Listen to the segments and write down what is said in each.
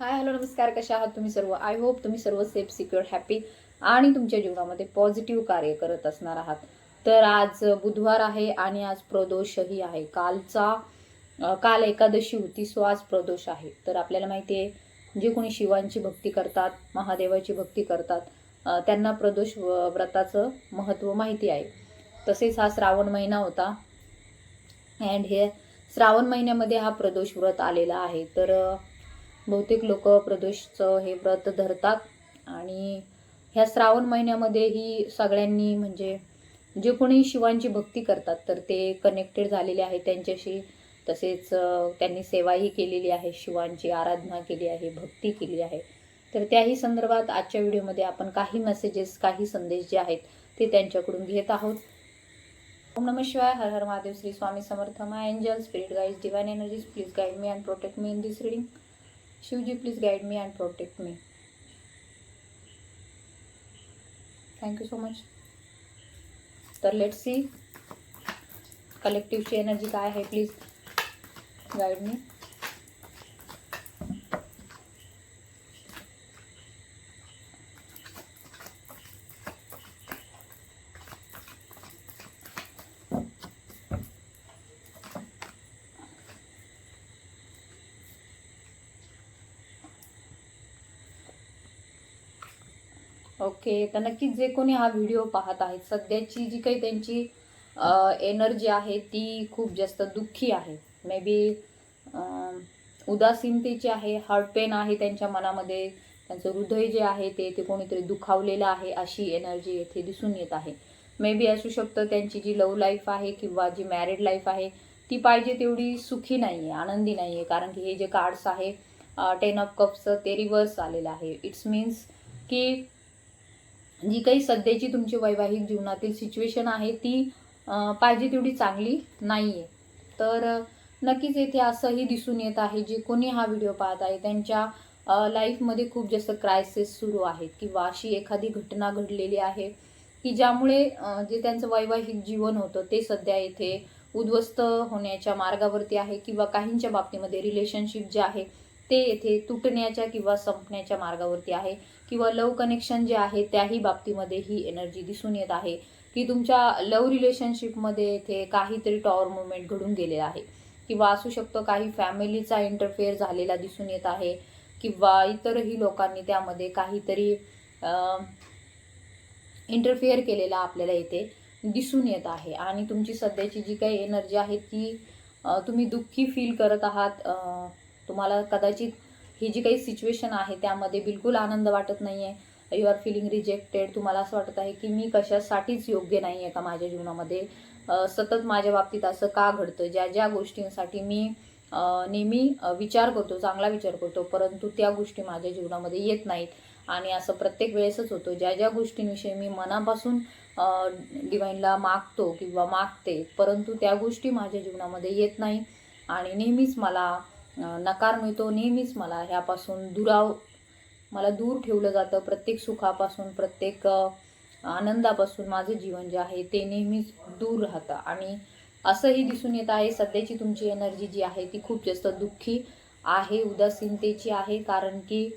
Hi hello नमस्कार कशा आहात तुम्ही सर्व? आय होप तुम्ही सर्व सेफ सिक्युअर हॅपी आणि तुमच्या जीवनामध्ये पॉझिटिव्ह कार्य करत असणार आहात. तर आज बुधवार आहे आणि आज प्रदोषही आहे. कालचा काल एकादशी होती सो आज प्रदोष आहे. तर आपल्याला माहिती आहे जे कोणी शिवांची भक्ती करतात महादेवाची भक्ती करतात त्यांना प्रदोष व- व्रताचं महत्त्व माहिती आहे. तसेच हा श्रावण महिना होता. अँड हे श्रावण महिन्यामध्ये हा प्रदोष व्रत आलेला आहे. तर बहुतेक लोक प्रदोषचं हे व्रत धरतात. आणि ह्या श्रावण महिन्यामध्ये ही सगळ्यांनी म्हणजे जे कोणी शिवांची भक्ती करतात तर ते कनेक्टेड झालेले आहेत त्यांच्याशी. तसेच त्यांनी सेवाही केलेली आहे शिवांची आराधना केली आहे भक्ती केली आहे. तर त्याही संदर्भात आजच्या व्हिडिओमध्ये आपण काही मेसेजेस काही संदेश जे आहेत ते त्यांच्याकडून घेत आहोत. ओम नम शिवाय हर हर Mahadev Shri Swami Samarth my angel spirit guides divine energies please guide me and protect me in this reading Shivji please guide me and protect me thank you so much तर लेट्स सी कलेक्टिव एनर्जी का है please guide me okay तर नक्कीच जे कोणी हा video पाहत आहेत सध्याची जी काही त्यांची एनर्जी आहे ती खूप जास्त दुःखी आहे. मे बी उदासीनतेची आहे हार्ट पेन आहे त्यांच्या मनामध्ये त्यांचं हृदय जे आहे ते ते कोणीतरी दुखावलेलं आहे अशी एनर्जी येथे दिसून येत आहे. मे बी असू शकतं त्यांची जी लव लाईफ आहे किंवा जी मॅरिड लाईफ आहे ती पाहिजे तेवढी सुखी नाही आहे आनंदी नाही आहे कारण की हे जे कार्ड्स आहे टेन ऑफ कप्सचं ते रिव्हर्स आलेलं आहे. इट्स मीन्स की जी काही सध्याची तुमची वैवाहिक जीवनातील सिच्युएशन आहे ती पाहिजे तेवढी चांगली नाही आहे तर नक्कीच येथे असंही दिसून येत आहे जे कोणी हा व्हिडिओ पाहत आहे त्यांच्या लाईफमध्ये खूप जास्त क्रायसिस सुरू आहेत किंवा अशी एखादी घटना घडलेली आहे की ज्यामुळे जे त्यांचं वैवाहिक जीवन होतं ते सध्या येथे उद्ध्वस्त होण्याच्या मार्गावरती आहे किंवा काहींच्या बाबतीमध्ये रिलेशनशिप जे आहे ते येथे तुटण्याच्या किंवा संपण्याच्या मार्गावरती आहे किंवा लव कनेक्शन जे आहे त्याही बाबतीमध्ये ही एनर्जी दिसून येत आहे की तुमच्या लव रिलेशनशिपमध्ये येथे काहीतरी टॉवर मुवमेंट घडून गेलेला आहे. किंवा असू शकतो काही फॅमिलीचा इंटरफेअर झालेला दिसून येत आहे किंवा इतरही लोकांनी त्यामध्ये काहीतरी इंटरफेअर केलेला आपल्याला येथे दिसून येत आहे. आणि तुमची सध्याची जी काही एनर्जी आहे ती तुम्ही दुःखी फील करत आहात तुम्हाला कदाचित ही जी काही सिच्युएशन आहे त्यामध्ये बिलकुल आनंद वाटत नाही आहे यू आर फिलिंग रिजेक्टेड तुम्हाला असं वाटत आहे की मी कशासाठीच योग्य नाही आहे का माझ्या जीवनामध्ये? सतत माझ्या बाबतीत असं का घडतं ज्या ज्या गोष्टींसाठी मी नेहमी विचार करतो चांगला विचार करतो परंतु त्या गोष्टी माझ्या जीवनामध्ये येत नाहीत. आणि असं प्रत्येक वेळेसच होतं. ज्या ज्या गोष्टींविषयी मी मनापासून डिवाईनला मागतो किंवा मागते परंतु त्या गोष्टी माझ्या जीवनामध्ये येत नाही आणि नेहमीच मला नकार मिळतो नेहमीच मला. ह्यापासून दुराव मला दूर ठेवलं जातं. प्रत्येक सुखापासून प्रत्येक आनंदापासून माझं जीवन जे आहे ते नेहमीच दूर राहतं. आणि असंही दिसून येत आहे सध्याची तुमची एनर्जी जी आहे ती खूप जास्त दुःखी आहे उदासीनतेची आहे. कारण की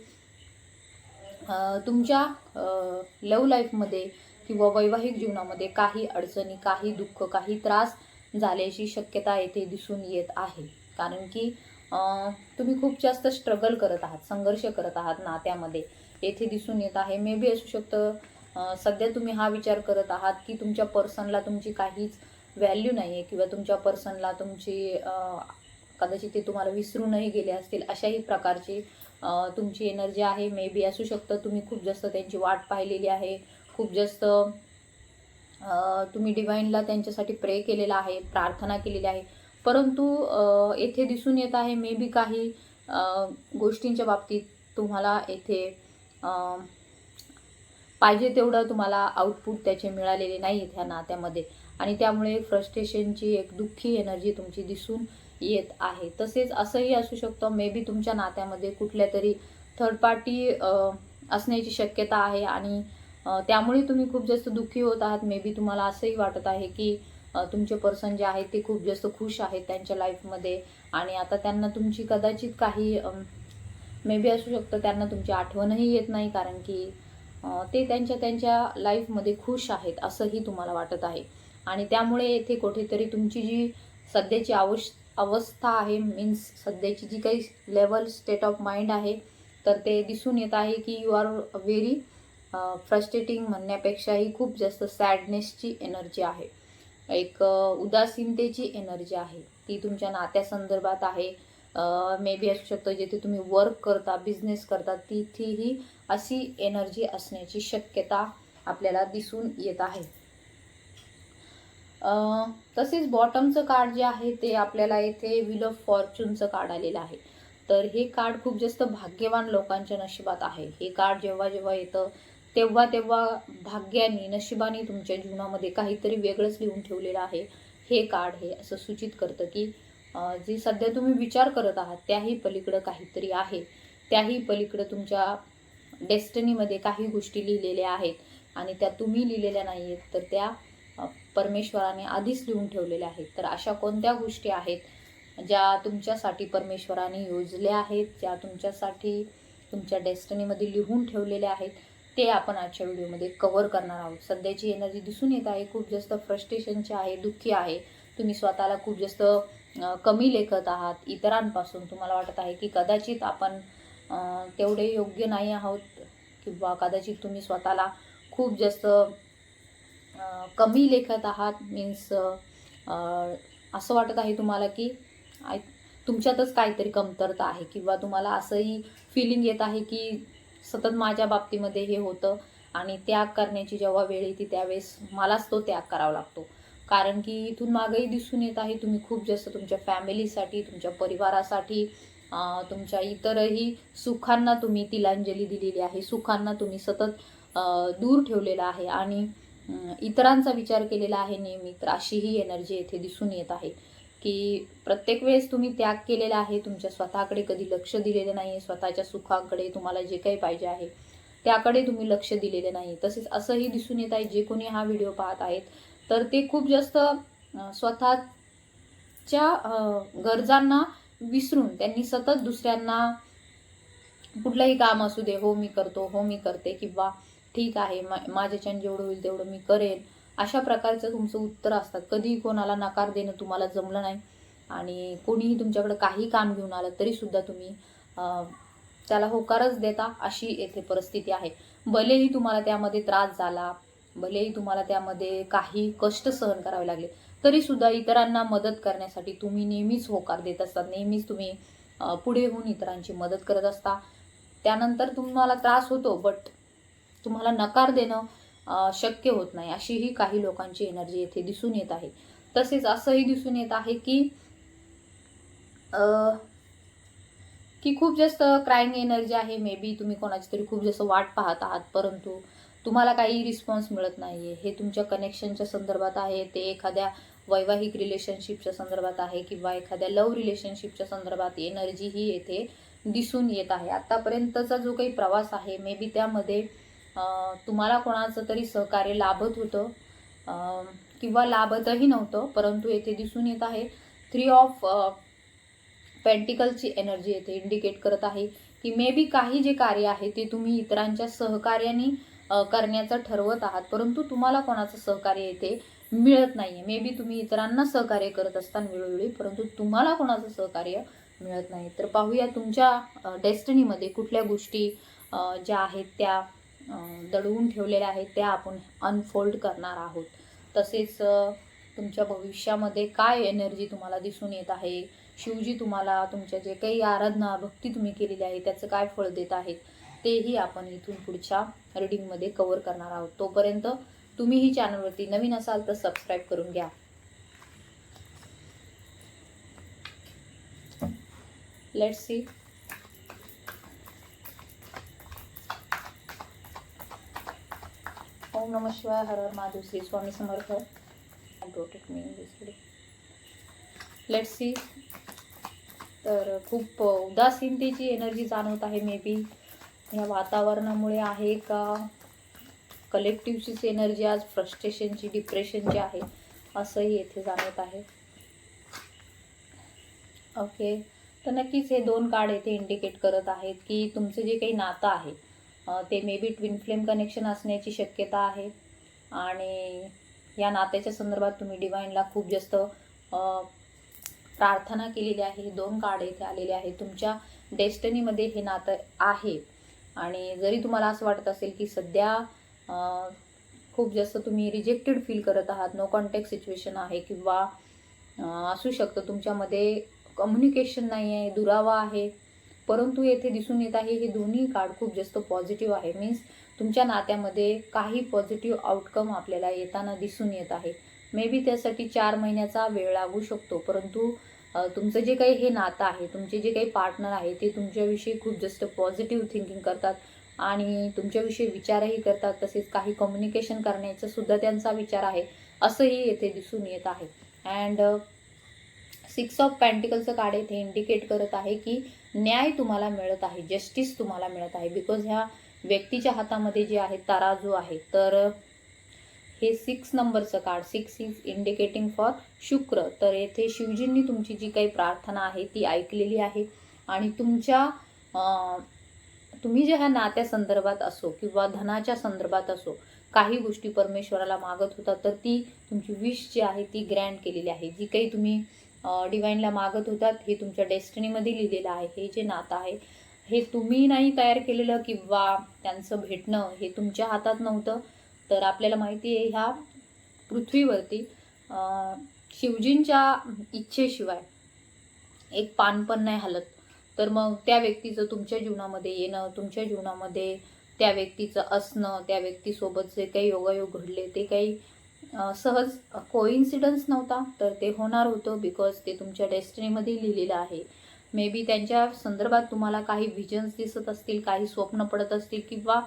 तुमच्या लव लाईफमध्ये किंवा वैवाहिक जीवनामध्ये काही अडचणी काही दुःख काही त्रास झाल्याची शक्यता येथे दिसून येत आहे. कारण की तुम्ही खूप जास्त स्ट्रगल करत आहात संघर्ष करत आहात नात्यामध्ये. येथे दिसून येत आहे. मे बी असू शकतं सध्या तुम्ही हा विचार करत आहात की तुमच्या पर्सनला तुमची काहीच व्हॅल्यू नाही आहे किंवा तुमच्या पर्सनला तुमची कदाचित ते तुम्हाला विसरूनही गेले असतील अशाही प्रकारची तुमची एनर्जी आहे. मे बी असू शकतं तुम्ही खूप जास्त त्यांची वाट पाहिलेली आहे. खूप जास्त तुम्ही डिवाईनला त्यांच्यासाठी प्रे केलेला आहे प्रार्थना केलेली आहे. परंतु येथे दिसून येत आहे मे बी काही गोष्टींच्या बाबतीत तुम्हाला येथे पाहिजे तेवढं तुम्हाला आउटपुट त्याचे मिळालेले नाही ह्या नात्यामध्ये. आणि त्यामुळे फ्रस्ट्रेशनची एक दुःखी एनर्जी तुमची दिसून येत आहे. तसेच असंही असू शकतं मे बी तुमच्या नात्यामध्ये कुठल्या तरी थर्ड पार्टी असण्याची शक्यता आहे आणि त्यामुळे तुम्ही खूप जास्त दुःखी होत आहात. मे बी तुम्हाला असंही वाटत आहे की तुमचे पर्सन जे आहेत ते खूप जास्त खुश आहेत त्यांच्या लाईफमध्ये आणि आता त्यांना तुमची कदाचित काही मे बी असू शकतं त्यांना तुमची आठवणही येत नाही कारण की ते त्यांच्या त्यांच्या लाईफमध्ये खुश आहेत असंही तुम्हाला वाटत आहे. आणि त्यामुळे येथे कुठेतरी तुमची जी सध्याची आवश अवस्था आहे मीन्स सध्याची जी काही लेवल स्टेट ऑफ माइंड आहे तर ते दिसून येत आहे की यू आर व्हेरी फ्रस्ट्रेटिंग म्हणण्यापेक्षाही खूप जास्त सॅडनेसची एनर्जी आहे. एक उदासीनतेची एनर्जी आहे. ती तुमच्या नात्यासंदर्भात आहे. मे बी असू शकतं जिथे तुम्ही वर्क करता बिझनेस करता तिथेही अशी एनर्जी असण्याची शक्यता आपल्याला दिसून येत आहे. तसेच बॉटमचं कार्ड जे आहे ते आपल्याला येथे व्हील ऑफ फॉर्च्यूनचं कार्ड आलेलं आहे. तर हे कार्ड खूप जास्त भाग्यवान लोकांच्या नशिबात आहे. हे कार्ड जेव्हा जेव्हा येतं तेव्हा तेव्हा भाग्याने नशिबाने तुमच्या जीवनामध्ये काहीतरी वेगळंच लिहून ठेवलेलं आहे. हे कार्ड हे असं सूचित करतं की जे सध्या तुम्ही विचार करत आहात त्याही पलीकडं काहीतरी आहे. त्याही पलीकडं तुमच्या डेस्टनीमध्ये काही गोष्टी लिहिलेल्या आहेत आणि त्या तुम्ही लिहिलेल्या नाही आहेत तर त्या परमेश्वराने आधीच लिहून ठेवलेल्या आहेत. तर अशा कोणत्या गोष्टी आहेत ज्या तुमच्यासाठी परमेश्वराने योजल्या आहेत ज्या तुमच्यासाठी तुमच्या डेस्टनीमध्ये लिहून ठेवलेल्या आहेत? ते आपण आजच्या व्हिडिओमध्ये कव्हर करणार आहोत. सध्याची एनर्जी दिसून येत आहे. खूप जास्त फ्रस्ट्रेशनची आहे दुःखी आहे. तुम्ही स्वतःला खूप जास्त कमी लेखत आहात. इतरांपासून तुम्हाला वाटत आहे की कदाचित आपण तेवढे योग्य नाही आहोत किंवा कदाचित तुम्ही स्वतःला खूप जास्त कमी लेखत आहात. मीन्स असं वाटत आहे तुम्हाला की आय तुमच्यातच काहीतरी कमतरता आहे किंवा तुम्हाला असंही फिलिंग येत आहे की सतत माझ्या बाबतीमध्ये हे होतं आणि त्याग करण्याची जेव्हा वेळ येते त्यावेळेस मलाच तो त्याग करावा लागतो. कारण की इथून मागंही दिसून येत आहे तुम्ही खूप जास्त तुमच्या फॅमिलीसाठी तुमच्या परिवारासाठी तुमच्या इतरही सुखांना तुम्ही तिलांजली दिलेली आहे. सुखांना तुम्ही सतत दूर ठेवलेला आहे आणि इतरांचा विचार केलेला आहे नेहमी तर अशी ही एनर्जी येथे दिसून येत आहे. की प्रत्येक वेळेस तुम्ही त्याग केलेला आहे तुमच्या स्वतःकडे कधी लक्ष दिलेलं नाही स्वतःच्या सुखाकडे तुम्हाला जे काही पाहिजे आहे त्याकडे तुम्ही लक्ष दिलेले नाही तसेच असंही दिसून येत आहे जे कोणी हा व्हिडिओ पाहत आहेत तर ते खूप जास्त स्वतःच्या गरजांना विसरून त्यांनी सतत दुसऱ्यांना कुठलंही काम असू दे हो मी करतो हो मी करते किंवा ठीक आहे मा माझ्याच्यानं जेवढं होईल तेवढं मी करेन. अशा प्रकारचं तुमचं उत्तर असतात. कधीही कोणाला नकार देणं तुम्हाला जमलं नाही आणि कोणीही तुमच्याकडे काही काम घेऊन आलं तरीसुद्धा तुम्ही त्याला होकारच देता अशी येथे परिस्थिती आहे. भलेही तुम्हाला त्यामध्ये त्रास झाला भलेही तुम्हाला त्यामध्ये काही कष्ट सहन करावे लागले तरीसुद्धा इतरांना मदत करण्यासाठी तुम्ही नेहमीच होकार देत असतात. नेहमीच तुम्ही पुढे होऊन इतरांची मदत करत असता. त्यानंतर तुम्हाला त्रास होतो बट तुम्हाला नकार देणं शक्य होत नाही. अशीही काही लोकांची एनर्जी येथे दिसून येत आहे. तसेच असंही दिसून येत आहे की की खूप जास्त क्राईंग एनर्जी आहे. मे बी तुम्ही कोणाची तरी खूप जास्त वाट पाहत आहात परंतु तुम्हाला काही रिस्पॉन्स मिळत नाही आहे हे तुमच्या कनेक्शनच्या संदर्भात आहे. ते एखाद्या वैवाहिक रिलेशनशिपच्या संदर्भात आहे किंवा एखाद्या लव्ह रिलेशनशिपच्या संदर्भात एनर्जी ही येथे दिसून येत आहे. आत्तापर्यंतचा जो काही प्रवास आहे मे बी त्यामध्ये तुम्हाला कोणाचं तरी सहकार्य लाभत होतं. किंवा लाभतही नव्हतं परंतु येथे दिसून येत आहे. थ्री ऑफ पेंटिकलची एनर्जी येथे इंडिकेट करत आहे की मे बी काही जे कार्य आहे ते तुम्ही इतरांच्या सहकार्याने करण्याचं ठरवत आहात. परंतु तुम्हाला कोणाचं सहकार्य येथे मिळत नाही आहे मे बी तुम्ही इतरांना सहकार्य करत असताना वेळोवेळी परंतु तुम्हाला कोणाचं सहकार्य मिळत नाही. तर पाहूया तुमच्या डेस्टनीमध्ये कुठल्या गोष्टी ज्या आहेत त्या दडवून ठेवलेल्या आहेत त्या आपण अनफोल्ड करणार आहोत. तसेच तुमच्या भविष्यामध्ये काय एनर्जी तुम्हाला दिसून येत आहे? शिवजी तुम्हाला तुमच्या जे काही आराधना भक्ती तुम्ही केलेली आहे त्याचं काय फळ देत आहेत? तेही आपण इथून पुढच्या रिडिंगमध्ये कवर करणार आहोत. तोपर्यंत तुम्ही ही चॅनलवरती नवीन असाल तर सबस्क्राईब करून घ्या. लेट्स सी ओम नम शिवाय हर हर Mahadev Shri Swami Samarth. Protect me let's see तर खूप उदासीनतेची एनर्जी जाणवत आहे मे बी ह्या वातावरणामुळे आहे का? कलेक्टिव्हचीच एनर्जी आज फ्रस्ट्रेशनची डिप्रेशनची आहे असंही येथे जाणवत आहे. ओके तर नक्कीच हे दोन कार्ड येथे इंडिकेट करत आहेत की तुमचं जे काही नातं आहे ते may be twin flame connection असण्याची शक्यता आहे. आणि या नात्याच्या संदर्भात तुम्ही डिवाईनला खूप जास्त प्रार्थना केलेली आहे. दोन कार्ड इथे आलेले आहे तुमच्या डेस्टनीमध्ये हे नातं आहे. आणि जरी तुम्हाला असं वाटत असेल की सध्या खूप जास्त तुम्ही रिजेक्टेड फील करत आहात नो कॉन्टॅक्ट सिच्युएशन आहे किंवा असू शकतं तुमच्यामध्ये कम्युनिकेशन नाही आहे दुरावा आहे परंतु येथे दिसून येत आहे हे दोन्ही कार्ड खूप जास्त पॉझिटिव्ह आहे. मीन्स तुमच्या नात्यामध्ये काही पॉझिटिव्ह आउटकम आपल्याला येताना दिसून येत आहे. मे बी त्यासाठी चार महिन्याचा वेळ लागू शकतो परंतु तुमचं जे काही हे नातं आहे तुमचे जे काही पार्टनर आहे ते तुमच्याविषयी खूप जास्त पॉझिटिव्ह थिंकिंग करतात आणि तुमच्याविषयी विचारही करतात. तसेच काही कम्युनिकेशन करण्याचा सुद्धा त्यांचा विचार आहे असंही येथे दिसून येत आहे. अँड सिक्स ऑफ पॅन्टिकलचं कार्ड येथे इंडिकेट करत आहे की न्याय तुम्हाला मिळत आहे जस्टिस तुम्हाला मिळत आहे. बिकॉज ह्या व्यक्तीच्या हातामध्ये जे आहे तराजू आहे तर हे सिक्स नंबरचं card six is indicating for Shukra. तर येथे शिवजींनी तुमची जी काही प्रार्थना आहे ती ऐकलेली आहे. आणि तुमच्या तुम्ही जे ह्या नात्या संदर्भात असो किंवा धनाच्या संदर्भात असो काही गोष्टी परमेश्वराला मागत होता तर ती तुमची विश जी आहे ती ग्रँड केलेली आहे. जी काही तुम्ही डिवाईनला मागत होतात. हे तुमच्या डेस्टिनीमध्ये लिहिलेलं आहे. हे जे नातं आहे हे तुम्ही नाही तयार केलेलं किंवा त्यांचं भेटणं हे तुमच्या हातात नव्हतं. तर आपल्याला माहिती आहे ह्या पृथ्वीवरती अं, शिवजींच्या इच्छेशिवाय एक पान पण नाही हलत. तर मग त्या व्यक्तीचं तुमच्या जीवनामध्ये येणं तुमच्या जीवनामध्ये त्या व्यक्तीचं असणं त्या व्यक्तीसोबत जे काही योगायोग घडले ते काही सहज कोइन्सिडन्स नव्हता तर ते होणार होतं बिकॉज ते तुमच्या डेस्टिनीमध्ये लिहिलेलं आहे. मे बी त्यांच्या संदर्भात तुम्हाला काही व्हिजन्स दिसत असतील काही स्वप्न पडत असतील किंवा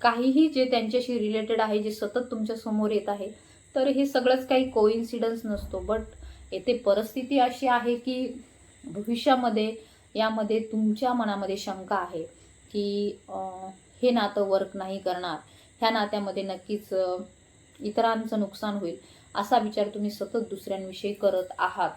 काहीही जे त्यांच्याशी रिलेटेड आहे जे सतत तुमच्यासमोर येत आहे तर हे सगळंच काही कोइन्सिडन्स नसतो. बट येथे परिस्थिती अशी आहे की भविष्यामध्ये यामध्ये तुमच्या मनामध्ये शंका आहे की हे नातं वर्क नाही करणार. ह्या नात्यामध्ये नक्कीच इतरांचं नुकसान होईल असा विचार तुम्ही सतत दुसऱ्यांविषयी करत आहात.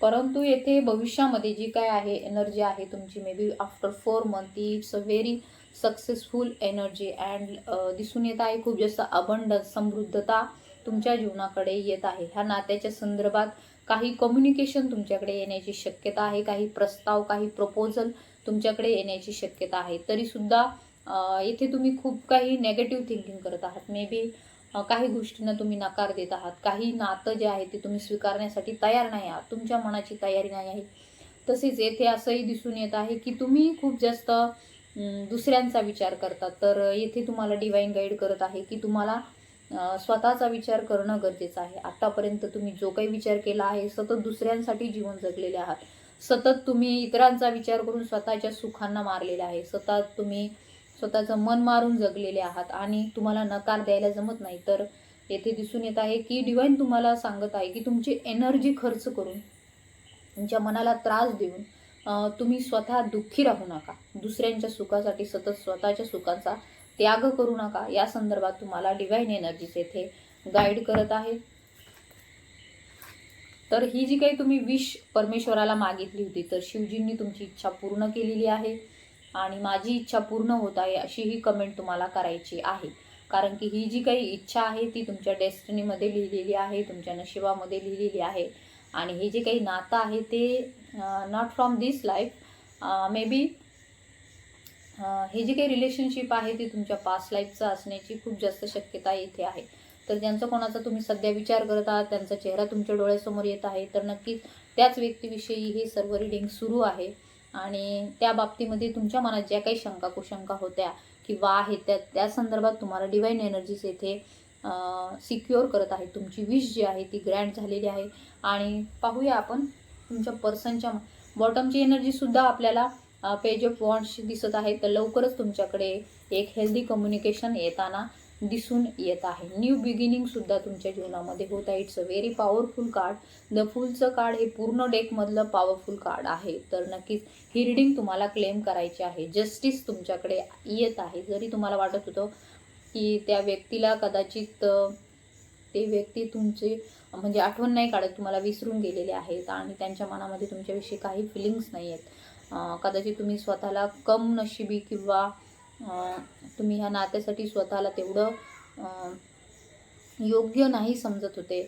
परंतु येथे भविष्यामध्ये जी काय आहे एनर्जी आहे तुमची may be after four month ती it's a very successful energy and दिसून येत आहे खूप जास्त अबंड समृद्धता तुमच्या जीवनाकडे येत आहे. ह्या नात्याच्या संदर्भात काही कम्युनिकेशन तुमच्याकडे येण्याची शक्यता आहे काही प्रस्ताव काही प्रपोजल तुमच्याकडे येण्याची शक्यता आहे. तरीसुद्धा अं, येथे तुम्ही खूप काही नेगेटिव्ह थिंकिंग करत आहात. मे बी काही गोष्टींना तुम्ही नकार देत आहात. काही नातं जे आहे ते तुम्ही स्वीकारण्यासाठी तयार नाही आहात. तुमच्या मनाची तयारी नाही आहे. तसेच येथे असंही दिसून येत आहे की तुम्ही खूप जास्त दुसऱ्यांचा विचार करतात तर येथे तुम्हाला डिवाईन गाईड करत आहे की तुम्हाला स्वतःचा विचार करणं गरजेचं आहे. आतापर्यंत तुम्ही जो काही विचार केला आहे सतत दुसऱ्यांसाठी जीवन जगलेले आहात. सतत तुम्ही इतरांचा विचार करून स्वतःच्या सुखांना मारलेले आहे. सतत तुम्ही स्वतःचं मन मारून जगलेले आहात आणि तुम्हाला नकार द्यायला जमत नाही. तर येथे दिसून येत आहे की डिवाईन तुम्हाला सांगत आहे की तुमची एनर्जी खर्च करून तुमच्या मनाला त्रास देऊन तुम्ही स्वतः दुःखी राहू नका. दुसऱ्यांच्या सुखासाठी सतत स्वतःच्या सुखांचा त्याग करू नका. या संदर्भात तुम्हाला डिवाईन एनर्जीज येथे गाईड करत आहे. तर ही जी काही तुम्ही विश परमेश्वराला मागितली होती तर शिवजींनी तुमची इच्छा पूर्ण केलेली आहे आणि माझी इच्छा पूर्ण होत आहे अशी ही कमेंट तुम्हाला करायची आहे. कारण की ही जी काही इच्छा आहे ती तुमच्या डेस्टिनीमध्ये लिहिलेली आहे तुमच्या नशिबामध्ये लिहिलेली आहे. आणि हे जे काही नातं आहे ते not from this life may be हे जे काही रिलेशनशिप आहे ती तुमच्या पास्ट लाईफचं असण्याची खूप जास्त शक्यता इथे आहे. तर ज्यांचा कोणाचा तुम्ही सध्या विचार करत आहात त्यांचा चेहरा तुमच्या डोळ्यासमोर येत आहे तर नक्कीच त्याच व्यक्तीविषयी हे सर्व रिडिंग सुरू आहे. आणि त्या बाबतीमध्ये तुमच्या मनात ज्या काही शंका कुशंका होत्या किंवा आहेत त्या त्या संदर्भात तुम्हाला डिवाईन एनर्जीज येथे सिक्युअर करत आहे तुमची विश जी आहे ती ग्रँड झालेली आहे. आणि पाहूया आपण तुमच्या पर्सनच्या बॉटमची एनर्जीसुद्धा आपल्याला पेज ऑफ वॉन्ट्स दिसत आहे तर लवकरच तुमच्याकडे एक हेल्दी कम्युनिकेशन येताना दिसून येत आहे. न्यू बिगिनिंगसुद्धा तुमच्या जीवनामध्ये होत आहे. It's a very powerful card the फुलचं card हे पूर्ण डेकमधलं पॉवरफुल कार्ड आहे. तर नक्कीच ही रिडिंग तुम्हाला क्लेम करायची आहे. जस्टिस तुमच्याकडे येत आहे. जरी तुम्हाला वाटत होतं की त्या व्यक्तीला कदाचित ते व्यक्ती तुमचे म्हणजे आठवण नाही काढत तुम्हाला विसरून गेलेले आहेत आणि त्यांच्या मनामध्ये तुमच्याविषयी काही फिलिंग्स नाही आहेत. कदाचित तुम्ही स्वतःला कम नशिबी किंवा तुम्ही ह्या नात्यासाठी स्वतःला तेवढं योग्य नाही समजत होते.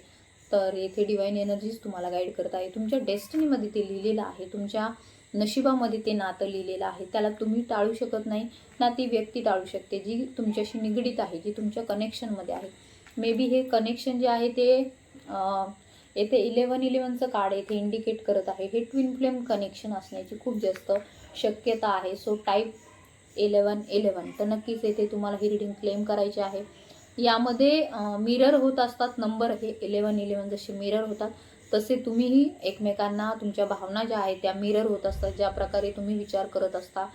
तर येथे डिवाईन एनर्जीज तुम्हाला गाईड करत आहे. तुमच्या डेस्टिनीमध्ये ते लिहिलेलं आहे. तुमच्या नशिबामध्ये ते नातं लिहिलेलं आहे. त्याला तुम्ही टाळू शकत नाही ना ती व्यक्ती टाळू शकते जी तुमच्याशी निगडीत आहे जी तुमच्या कनेक्शनमध्ये आहे. मे बी हे कनेक्शन जे आहे ते येथे इलेवन इलेवनचं कार्ड येथे इंडिकेट करत आहे. हे ट्विन फ्लेम कनेक्शन असण्याची खूप जास्त शक्यता आहे. सो टाईप इलेवन इलेवन तर नक्कीच येथे तुम्हाला ही रिडिंग क्लेम करायची आहे. यामध्ये मिरर होत असतात. नंबर हे इलेवन इलेवन जसे मिरर होतात तसे तुम्हीही एकमेकांना तुमच्या भावना ज्या आहेत त्या मिरर होत असतात. ज्या प्रकारे तुम्ही विचार करत असता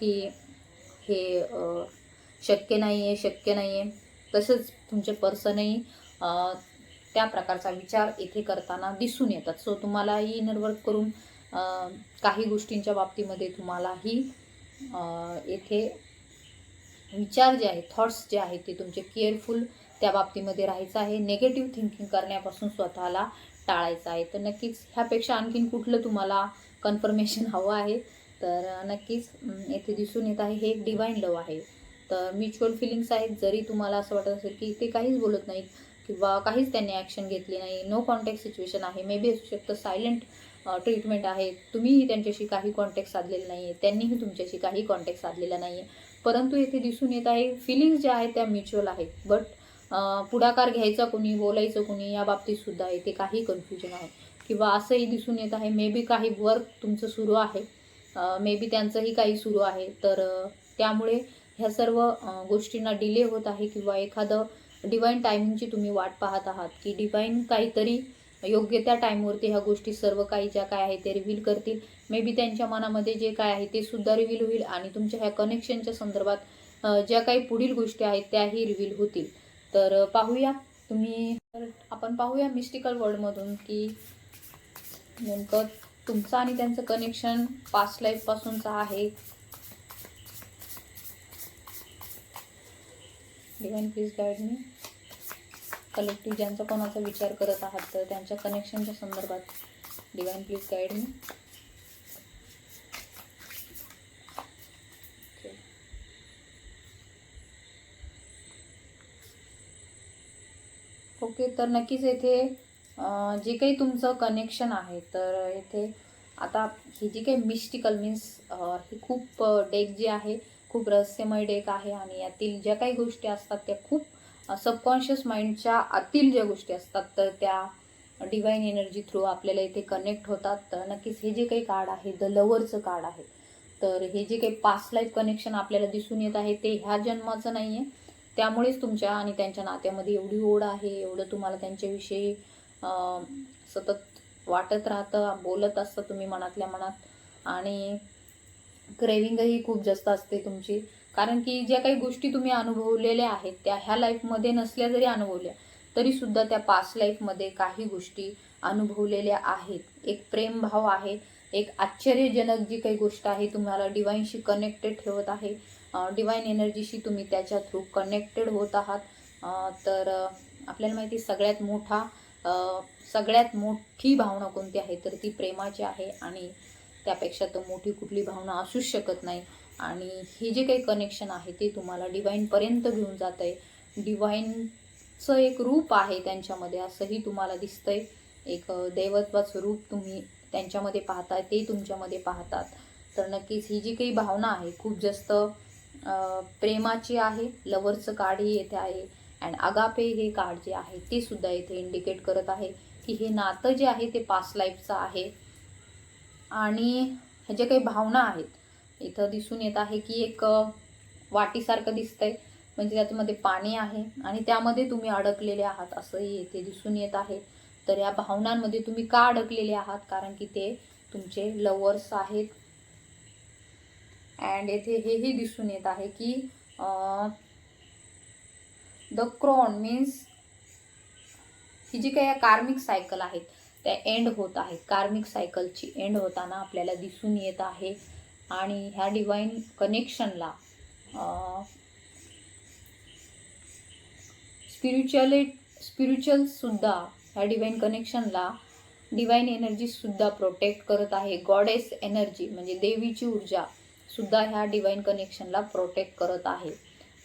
की हे शक्य नाही आहे शक्य नाही आहे तसंच तुमचे पर्सनही त्या प्रकारचा विचार इथे करताना दिसून येतात. सो तुम्हालाही इनर करून काही गोष्टींच्या बाबतीमध्ये तुम्हालाही येथे विचार जे आहेत थॉट्स जे आहेत ते तुमचे केअरफुल त्या बाबतीमध्ये राहायचं आहे. नेगेटिव्ह थिंकिंग करण्यापासून स्वतःला टाळायचं आहे. तर नक्कीच ह्यापेक्षा आणखीन कुठलं तुम्हाला कन्फर्मेशन हवं आहे? तर नक्कीच येथे दिसून येत आहे हे एक डिवाईन लव आहे. तर म्युच्युअल फिलिंग्स आहेत. जरी तुम्हाला असं वाटत असेल की ते काहीच बोलत नाहीत किंवा काहीच त्यांनी ॲक्शन घेतली नाही. नो कॉन्टॅक्ट सिच्युएशन आहे. मे बी असू शकतं सायलेंट ट्रीटमेंट आहे. तुम्हीही त्यांच्याशी काही कॉन्टॅक्ट साधलेला नाही आहे त्यांनीही तुमच्याशी काही कॉन्टॅक्ट साधलेला नाही आहे परंतु येथे दिसून येत आहे फिलिंग्स ज्या आहेत त्या म्युच्युअल आहेत. बट पुढाकार घ्यायचा कोणी बोलायचं कोणी या बाबतीत सुद्धा येथे काही कन्फ्युजन आहे. किंवा असंही दिसून येत आहे मे बी काही वर्क तुमचं सुरू आहे. मे बी त्यांचंही काही सुरू आहे. तर त्यामुळे ह्या सर्व गोष्टींना डिले होत आहे किंवा एखादं डिवाईन टायमिंगची तुम्ही वाट पाहत आहात की डिवाईन काहीतरी योग्य त्या टाईमवरती ह्या गोष्टी सर्व काही ज्या काय आहे ते रिव्हील करतील. मे बी त्यांच्या मनामध्ये जे काय आहे ते सुद्धा रिव्हील होईल आणि तुमच्या ह्या कनेक्शनच्या संदर्भात ज्या काही पुढील गोष्टी आहेत त्याही रिव्हील होतील. तर पाहूया. तुम्ही तर आपण पाहूया मिस्टिकल वर्ल्डमधून की नेमकं तुमचं आणि त्यांचं कनेक्शन पास्ट लाईफपासूनचं आहे. Divine please guide me collective ज्यांचा कोणाचा विचार करत आहात तर त्यांच्या कनेक्शनच्या संदर्भात divine please guide me okay तर नक्कीच येथे जे काही तुमचं कनेक्शन आहे तर येथे आता ही जी काही मिस्टिकल मीन्स ही खूप डेक जी आहे खूप रहस्यमय डेक आहे आणि यातील ज्या काही गोष्टी असतात त्या खूप सबकॉन्शियस माइंडच्या आतील ज्या गोष्टी असतात तर त्या डिवाईन एनर्जी थ्रू आपल्याला इथे कनेक्ट होतात. तर नक्कीच हे जे काही कार्ड आहे द लवरचं कार्ड आहे तर हे जे काही पास्ट लाईफ कनेक्शन आपल्याला दिसून येत आहे ते ह्या जन्माचं नाही आहे त्यामुळेच तुमच्या आणि त्यांच्या नात्यामध्ये एवढी ओढ आहे एवढं तुम्हाला त्यांच्याविषयी सतत वाटत राहतं बोलत असतं तुम्ही मनातल्या मनात. आणि क्रेविंगही खूप जास्त असते तुमची. कारण की ज्या काही गोष्टी तुम्ही अनुभवलेल्या आहेत त्या ह्या लाईफमध्ये नसल्या जरी अनुभवल्या तरीसुद्धा त्या पास्ट लाईफमध्ये काही गोष्टी अनुभवलेल्या आहेत. एक प्रेमभाव आहे एक आश्चर्यजनक जी काही गोष्ट आहे तुम्हाला डिवाईनशी कनेक्टेड ठेवत आहे डिवाईन एनर्जीशी तुम्ही त्याच्या थ्रू कनेक्टेड होत आहात. तर आपल्याला माहिती आहे सगळ्यात मोठा सगळ्यात मोठी भावना कोणती आहे तर ती प्रेमाची आहे आणि त्यापेक्षा तर मोठी कुठली भावना असूच शकत नाही. आणि हे जे काही कनेक्शन आहे ते तुम्हाला डिवाईनपर्यंत घेऊन जात आहे. डिवाईनचं एक रूप आहे त्यांच्यामध्ये असंही तुम्हाला दिसतंय. एक दैवत्वाचं रूप तुम्ही त्यांच्यामध्ये पाहताय ते तुमच्यामध्ये पाहतात. तर नक्कीच ही जी काही भावना आहे खूप जास्त प्रेमाची आहे लवरचं कार्डही येथे आहे. अँड अगापे हे कार्ड जे आहे ते सुद्धा इथे इंडिकेट करत आहे की हे नातं जे आहे ते पास्ट लाईफचं आहे. आणि ह्या ज्या काही भावना आहेत इथं दिसून येत आहे की एक वाटीसारखं दिसतंय. म्हणजे त्याच्यामध्ये पाणी आहे आणि त्यामध्ये तुम्ही अडकलेले आहात असंही येथे दिसून येत आहे. तर या भावनांमध्ये तुम्ही का अडकलेले आहात? कारण की ते तुमचे लवर्स आहेत. अँड येथे हेही दिसून येत आहे की द क्रॉन मीन्स ही जी काही कार्मिक सायकल आहेत त्या एंड होत आहेत. कार्मिक सायकलची एंड होताना आपल्याला दिसून येत आहे. आणि ह्या डिवाईन कनेक्शनला स्पिरिच्युअले स्पिरिच्युअलसुद्धा ह्या डिवाईन कनेक्शनला डिवाईन एनर्जीसुद्धा प्रोटेक्ट करत आहे. गॉडेस एनर्जी म्हणजे देवीची ऊर्जा सुद्धा ह्या डिवाईन कनेक्शनला प्रोटेक्ट करत आहे.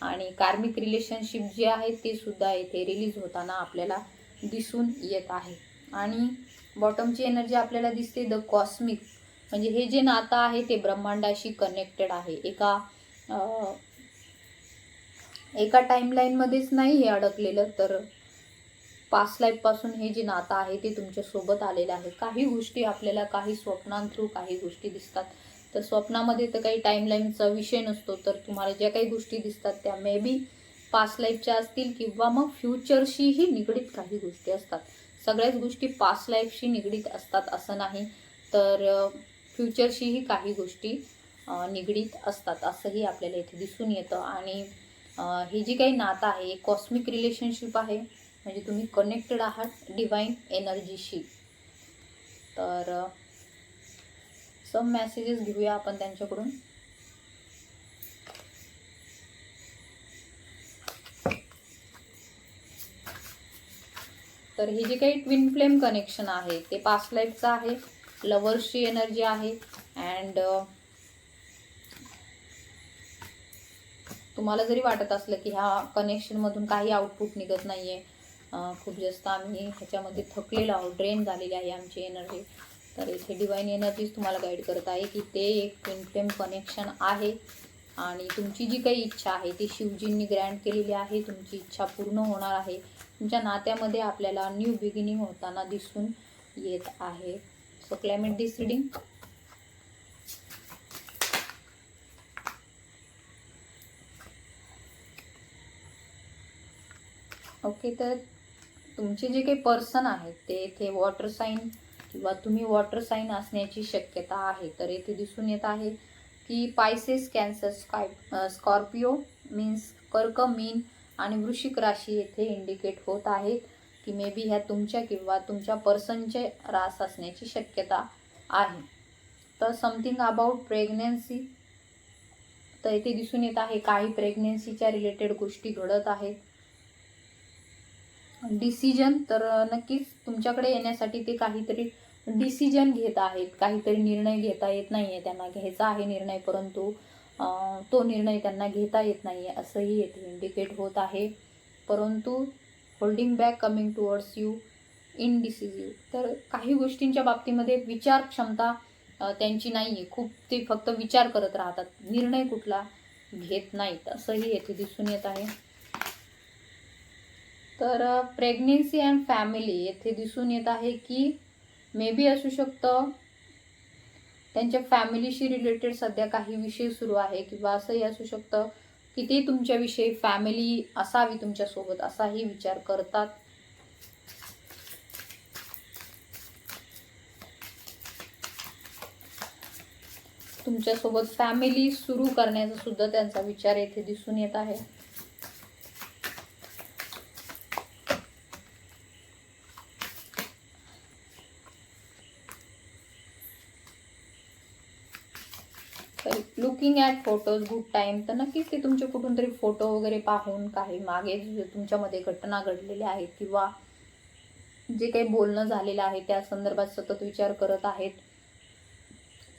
आणि कार्मिक रिलेशनशिप जे आहे ते सुद्धा इथे रिलीज होताना आपल्याला दिसून येत आहे. आणि बॉटमची एनर्जी आपल्याला दिसते द कॉस्मिक म्हणजे हे जे नातं आहे ते ब्रह्मांडाशी कनेक्टेड आहे. एका अं, एका टाईमलाईनमध्येच नाही हे अडकलेलं तर पास्ट लाईफपासून हे जे नातं आहे ते तुमच्यासोबत आलेलं आहे. काही गोष्टी आपल्याला काही स्वप्नांथ्रू काही गोष्टी दिसतात. तर स्वप्नामध्ये तर काही टाईमलाईनचा विषय नसतो तर तुम्हाला ज्या काही गोष्टी दिसतात त्या मे बी पास्ट लाईफच्या असतील किंवा मग फ्युचरशीही निगडीत काही गोष्टी असतात. सगळ्याच गोष्टी पास्ट लाईफशी निगडीत असतात असं नाही. तर फ्युचरशीही काही गोष्टी निगडीत असतात असंही आपल्याला इथे दिसून येतं. आणि हे जी काही नातं आहे कॉस्मिक रिलेशनशिप आहे. म्हणजे तुम्ही कनेक्टेड आहात डिवाईन एनर्जीशी तर सम मेसेजेस घेऊया आपण त्यांच्याकडून. तर हे जे काही ट्विन फ्लेम कनेक्शन आहे ते पास्ट लाईफचं आहे लवर्सची एनर्जी आहे अँड तुम्हाला जरी वाटत असलं की ह्या कनेक्शनमधून काही आउटपुट निघत नाही आहे खूप जास्त आम्ही ह्याच्यामध्ये थकलेलो आहोत ड्रेन झालेली आहे आमची एनर्जी तर इथे डिवाईन एनर्जीज तुम्हाला गाईड करत आहे की ते एक ट्विन फ्लेम कनेक्शन आहे. आणि तुमची जी काही इच्छा आहे ती शिवजींनी ग्रँड केलेली आहे तुमची इच्छा पूर्ण होणार आहे. तुमच्या नात्यामध्ये आपल्याला न्यू बिगिनिंग होताना दिसून येत आहे. So claim it this reading okay तर तुमचे जे काही पर्सन आहेत ते इथे वॉटर साईन किंवा तुम्ही वॉटर साईन असण्याची शक्यता आहे. तर इथे दिसून येत आहे की Pisces Cancer sky Scorpio means कर्क मीन आणि वृश्चिक राशी येथे इंडिकेट होत आहेत की मे बी ह्या तुमच्या किंवा तुमच्या पर्सनचे रास असण्याची शक्यता आहे. तर समथिंग अबाउट प्रेग्नन्सी तर इथे दिसून येत आहे काही प्रेग्नेन्सीच्या रिलेटेड गोष्टी घडत आहेत. डिसिजन तर नक्कीच तुमच्याकडे येण्यासाठी ते काहीतरी डिसिजन घेत आहेत काहीतरी निर्णय घेता येत नाही आहे त्यांना घ्यायचा आहे निर्णय परंतु तो निर्णय त्यांना घेता येत नाही आहे असंही येथे इंडिकेट होत आहे. परंतु holding back coming towards you indecisive तर काही गोष्टींच्या बाबतीमध्ये विचार क्षमता त्यांची नाही आहे खूप ते फक्त विचार करत राहतात. निर्णय कुठला घेत नाहीत असंही येथे दिसून येत आहे. तर प्रेग्नेन्सी अँड फॅमिली येथे दिसून येत आहे की मे बी असू शकतं. त्यांच्या फॅमिलीशी रिलेटेड सध्या काही विषय सुरू आहे किंवा असंही असू शकतं की ते तुमच्याविषयी फॅमिली असावी तुमच्यासोबत असाही विचार करतात. तुमच्यासोबत फॅमिली सुरू करण्याचा सुद्धा त्यांचा विचार येथे दिसून येत आहे तर looking at photos good time तर नक्कीच ते तुमचे कुठून तरी फोटो वगैरे पाहून काही मागे तुमच्यामध्ये घटना घडलेल्या आहेत किंवा जे काही बोलणं झालेलं आहे त्या संदर्भात सतत विचार करत आहेत.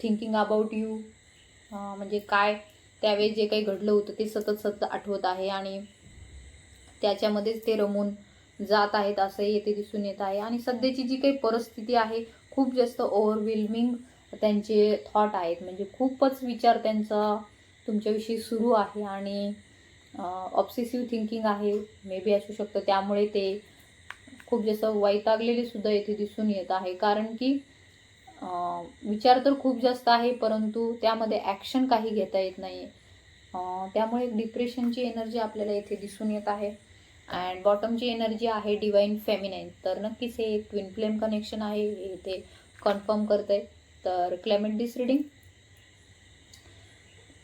थिंकिंग अबाउट यू म्हणजे काय त्यावेळेस जे काही घडलं होतं ते सतत सतत आठवत आहे आणि त्याच्यामध्येच ते रमून जात आहेत असंही येथे दिसून येत आहे. आणि सध्याची जी काही परिस्थिती आहे खूप जास्त ओव्हरविल्मिंग त्यांचे थॉट आहेत. म्हणजे खूपच विचार त्यांचा तुमच्याविषयी सुरू आहे आणि ऑब्सेसिव्ह थिंकिंग आहे. मे बी असू शकतं. त्यामुळे ते खूप जास्त वैतागलेले सुद्धा येथे दिसून येत आहे. कारण की विचार तर खूप जास्त आहे परंतु त्यामध्ये ॲक्शन काही घेता येत नाही त्यामुळे डिप्रेशनची एनर्जी आपल्याला येथे दिसून येत आहे. अँड बॉटमची एनर्जी आहे डिवाईन फेमिनाईन तर नक्कीच हे एक ट्विन फ्लेम कनेक्शन आहे. हे इथे कन्फर्म करत आहे तर क्लेमेंट डिस रिडिंग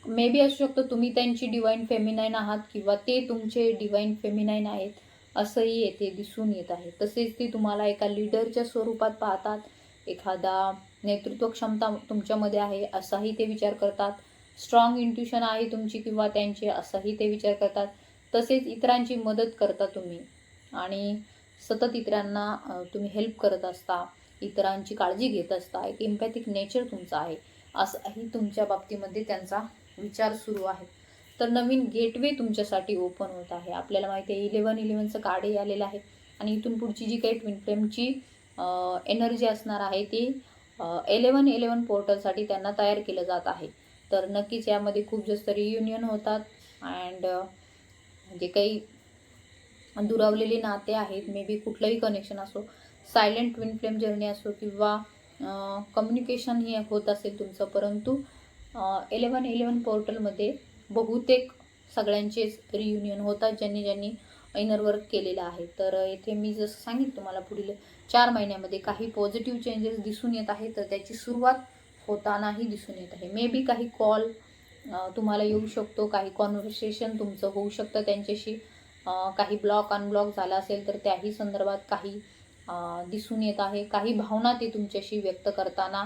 मे बी असू शकतं तुम्ही त्यांची डिवाईन फेमिनाईन आहात किंवा ते तुमचे डिवाईन फेमिनाईन आहेत असंही येथे दिसून येत आहे. तसेच ते तुम्हाला एका लीडरच्या स्वरूपात पाहतात. एखादा नेतृत्व क्षमता तुमच्यामध्ये आहे असाही ते विचार करतात. स्ट्रॉंग इंट्युशन आहे तुमची किंवा त्यांचे असाही ते विचार करतात. तसेच इतरांची मदत करता तुम्ही. आणि सतत इतरांना तुम्ही हेल्प करत असता. इतरांची काळजी घेत असता एक इम्पॅथिक नेचर तुमचा आहे असंही तुमच्या बाबतीमध्ये त्यांचा विचार सुरू आहे. तर नवीन गेटवे तुमच्यासाठी ओपन होत आहे. आपल्याला माहिती आहे इलेवन इलेवनचं कार्डही आलेलं आहे. आणि इथून पुढची जी काही ट्विन फ्लेमची एनर्जी असणार आहे ती एलेवन इलेवन पोर्टलसाठी त्यांना तयार केलं जात आहे. तर नक्कीच यामध्ये खूप जास्त रियुनियन होतात. अँड जे काही दुरावलेले नाते आहेत मे बी कुठलंही कनेक्शन असो सायलेंट ट्विन फ्लेम जर्नी असो किंवा कम्युनिकेशन हे होत असेल तुमचं परंतु इलेवन इलेवन पोर्टलमध्ये बहुतेक सगळ्यांचेच रियुनियन होतात ज्यांनी ज्यांनी इनर वर्क केलेलं आहे. तर येथे मी जसं सांगितलं तुम्हाला पुढील चार महिन्यामध्ये काही पॉझिटिव्ह चेंजेस दिसून येत आहे तर त्याची सुरुवात होतानाही दिसून येत आहे. मे बी काही कॉल तुम्हाला येऊ शकतो काही कॉन्व्हर्सेशन तुमचं होऊ शकतं त्यांच्याशी काही ब्लॉक अनब्लॉक झाला असेल तर त्याही संदर्भात काही दिसून येत आहे. काही भावना ते तुमच्याशी व्यक्त करताना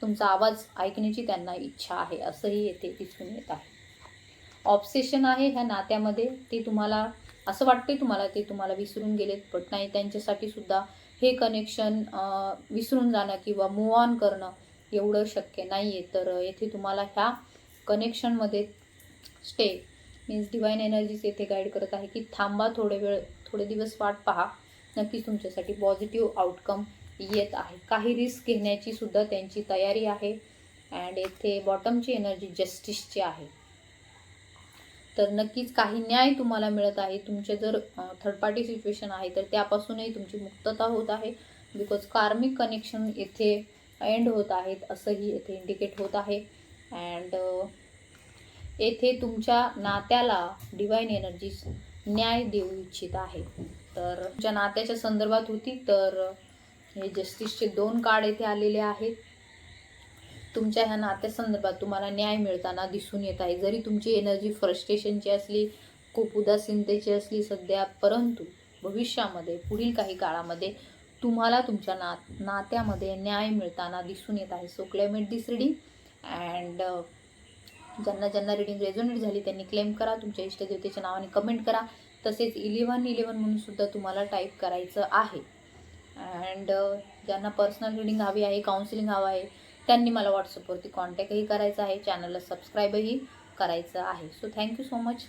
तुमचा आवाज ऐकण्याची त्यांना इच्छा आहे असंही येथे दिसून येत आहे. ऑब्सेशन आहे ह्या नात्यामध्ये. ते तुम्हाला असं वाटते तुम्हाला ते तुम्हाला विसरून गेलेत पण नाही त्यांच्यासाठी सुद्धा हे कनेक्शन विसरून जाणं किंवा मूव ऑन करणं एवढं शक्य नाही आहे तर येथे तुम्हाला ह्या कनेक्शनमध्ये स्टे मीन्स डिवाईन एनर्जीज येथे गाईड करत आहे की थांबा थोडे वेळ थोडे दिवस वाट पहा. नक्कीच तुमच्यासाठी पॉझिटिव्ह आउटकम येत आहे. काही रिस्क घेण्याची सुद्धा त्यांची तयारी आहे. अँड येथे बॉटमची एनर्जी जस्टिसची आहे. तर नक्कीच काही न्याय तुम्हाला मिळत आहे. तुमचे जर थर्ड पार्टी सिच्युएशन आहे तर त्यापासूनही तुमची मुक्तता होत आहे. बिकॉज कार्मिक कनेक्शन येथे एंड होत आहेत असंही येथे इंडिकेट होत आहे. अँड येथे तुमच्या नात्याला डिवाईन एनर्जीज न्याय देऊ इच्छित आहे. तर तुमच्या नात्याच्या संदर्भात होती तर हे जस्टिसचे दोन कार्ड येथे आलेले आहेत. तुमच्या ह्या नात्यासंदर्भात तुम्हाला न्याय मिळताना दिसून येत आहे. जरी तुमची एनर्जी फ्रस्ट्रेशनची असली खूप उदासीनतेची असली सध्या परंतु भविष्यामध्ये पुढील काही काळामध्ये तुम्हाला तुमच्या ना नात्यामध्ये न्याय मिळताना दिसून येत आहे. So claim it this reading and ज्यांना ज्यांना रिडिंग रेझोनेट झाली त्यांनी क्लेम करा. तुमच्या इष्टदेवतेच्या नावाने कमेंट करा. तसेच इलेवन इलेवन म्हणून सुद्धा तुम्हाला टाईप करायचं आहे. अँड ज्यांना पर्सनल रिडिंग हवी आहे काउन्सिलिंग हवं आहे त्यांनी मला व्हॉट्सअपवरती कॉन्टॅक्टही करायचा आहे. चॅनलला सबस्क्राईबही करायचं आहे. So thank you so much